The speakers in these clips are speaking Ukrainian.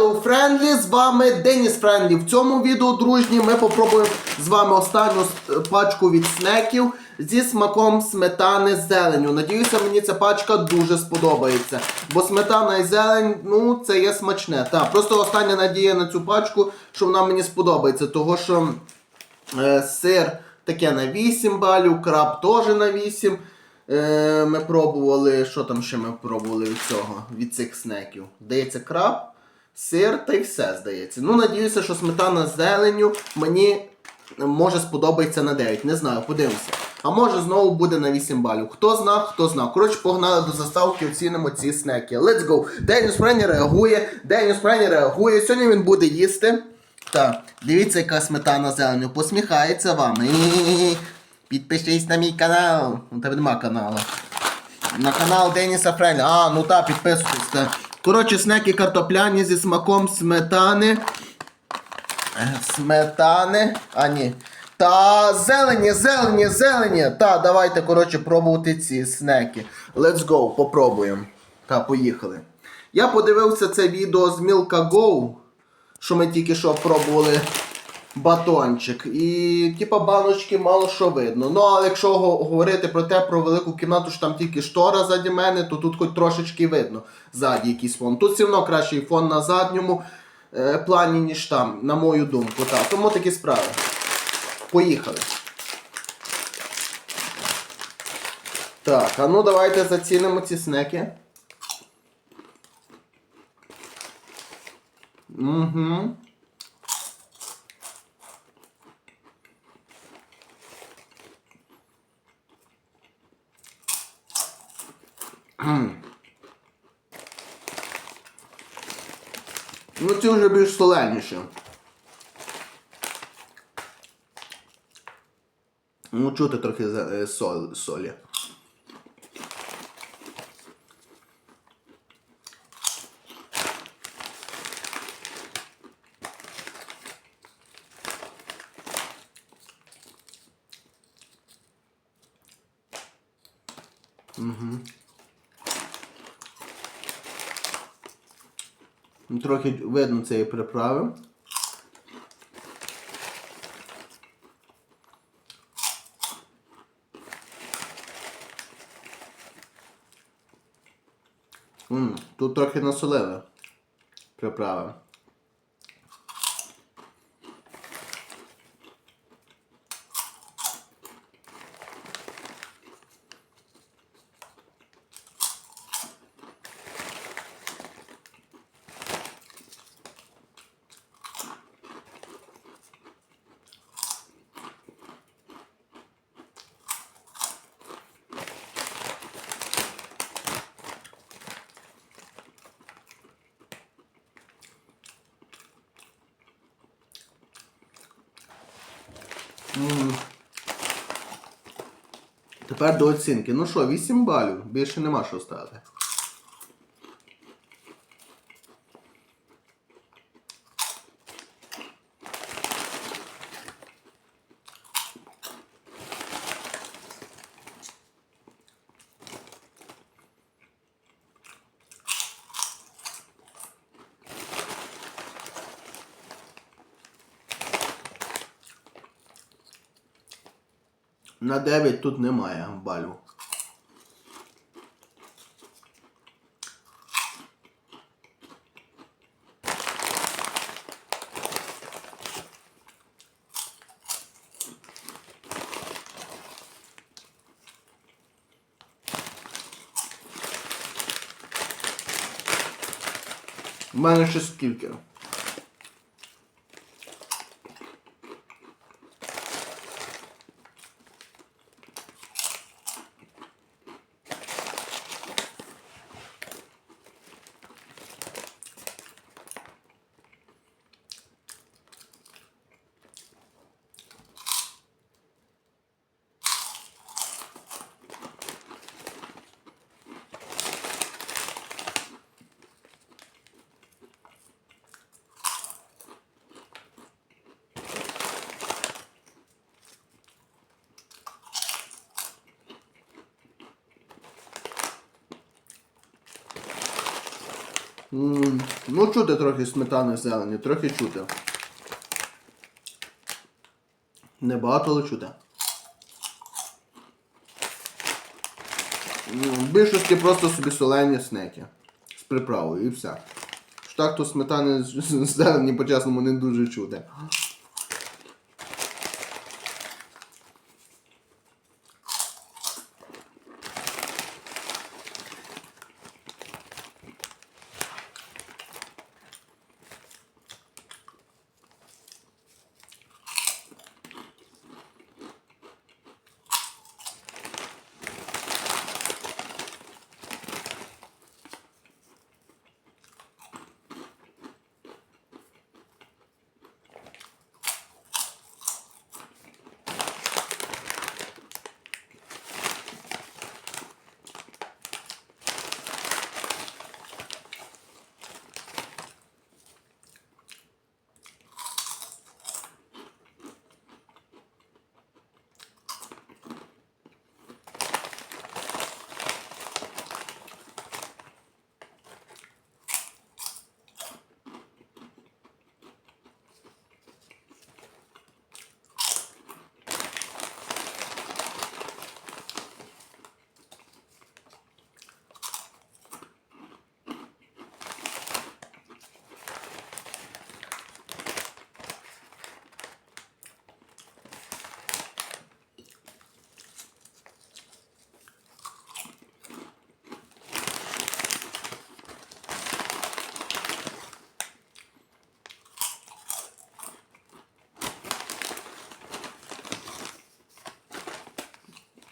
Hello, Friendly, з вами Деніс Френдлі. В цьому відео, дружні, ми попробуємо з вами останню е, пачку від снеків зі смаком сметани з зеленю. Надіюся, мені ця пачка дуже сподобається. Бо сметана і зелень, ну, це є смачне. Так, просто остання надія на цю пачку, що вона мені сподобається. Того що е, сир таке на 8 балів, краб теж на 8. Е, ми пробували, що там ще ми пробували від цього, від цих снеків. Здається, краб, сир та й все, здається. Ну, надіюся, що сметана з зеленю мені може сподобається на 9. Не знаю, подивимося. А може знову буде на 8 балів. Хто зна, хто зна. Коротше, погнали до заставки, оцінимо ці снеки. Let's go! Деніс Прені реагує, Деніс Прені реагує. Сьогодні він буде їсти. Так, дивіться, яка сметана зеленю. Посміхається вам. І-і-і. Підпишись на мій канал. У тебе нема каналу. На канал Деніса Фреля. А, ну так, підписуйтесь. Коротше, снеки картопляні зі смаком сметани. Е, Сметани. А, ні. Та зелені, зелені, зелені. Та, давайте, коротше, пробувати ці снеки. Let's go, попробуємо. Та, поїхали. Я подивився це відео з Milka Go, що ми тільки що пробували батончик. І типа баночки мало що видно. Ну, але якщо говорити про те, про велику кімнату, що там тільки штора заді мене, то тут хоч трошечки видно ззаді якийсь фон. Тут все одно кращий фон на задньому е, плані, ніж там, на мою думку. Так, тому такі справи. Поїхали. Так, а ну давайте зацінимо ці снеки. Угу. Ну, ці вже більш соленіші. Ну, чути трохи е, соль, солі. Ну, Трохи видно цієї приправи. Тут трохи насолили приправи. М. Тепер до оцінки. Ну що, 8 балів. Більше нема що ставити. На 9 тут немає балів. У мене ще скільки? Ну, чути трохи сметани зелені, трохи чути. Небагато, але чути. В більшості просто собі солені снеки. З приправою і все. Ж Так то сметани зелені по-чесному не дуже чути.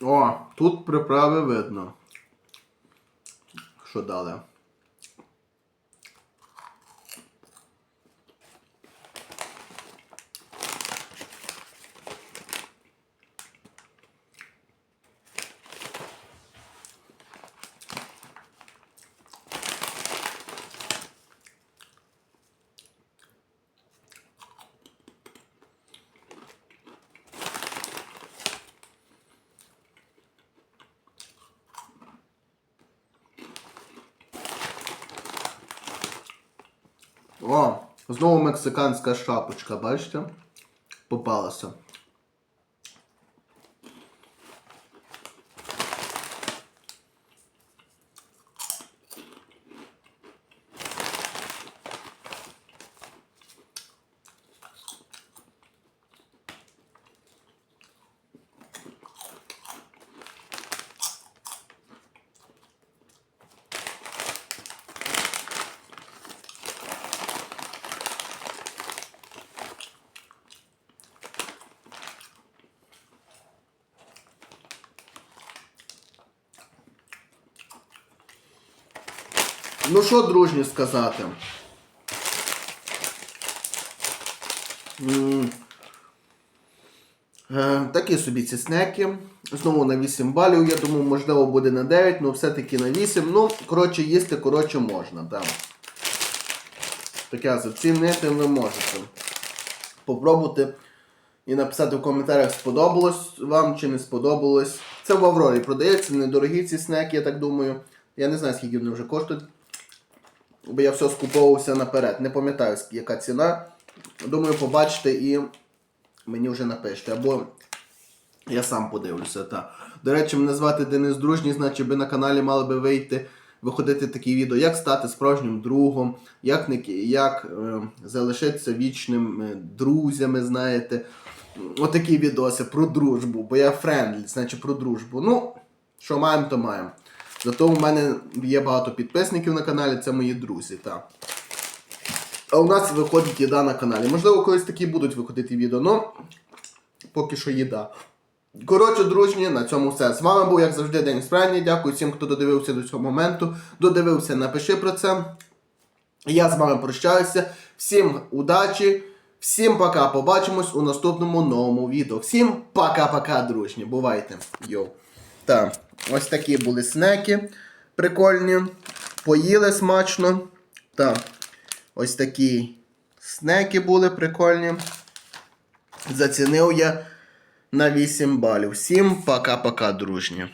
О, тут приправи видно. Що дали? О, знову мексиканська шапочка, бачите? Попалася. Ну що, дружні, сказати? Е, Такі собі ці снеки. Знову на 8 балів, я думаю, можливо буде на 9, але все-таки на 8. Ну, коротше, їсти, коротше, можна, так. Таке зацінити ви можете. Попробуйте і написати в коментарях, сподобалось вам чи не сподобалось. Це в Аврорі продається, недорогі ці снеки, я так думаю. Я не знаю, скільки вони вже коштують. Бо я все скуповувався наперед. Не пам'ятаю, яка ціна. Думаю, побачите і мені вже напишете. Або я сам подивлюся. Та. До речі, мене звати Денис Дружній, значить ви на каналі мали би вийти, виходити такі відео, як стати справжнім другом, як, не, як е, залишитися вічним е, друзями, знаєте. Отакі відоси про дружбу, бо я френдлі, значить про дружбу. Ну, що маємо, то маємо. Зато у мене є багато підписників на каналі, це мої друзі, так. А у нас виходить їда на каналі. Можливо, колись такі будуть виходити відео, але поки що їда. Коротше, дружні, на цьому все. З вами був, як завжди, День Справді. Дякую всім, хто додивився до цього моменту. Додивився, напиши про це. Я з вами прощаюся. Всім удачі, всім пока. Побачимось у наступному новому відео. Всім пока-пока, дружні. Бувайте. Йоу. Так, ось такі були снеки прикольні. Поїли смачно. Так, ось такі снеки були прикольні. Зацінив я на 8 балів. Всім пока-пока, дружні.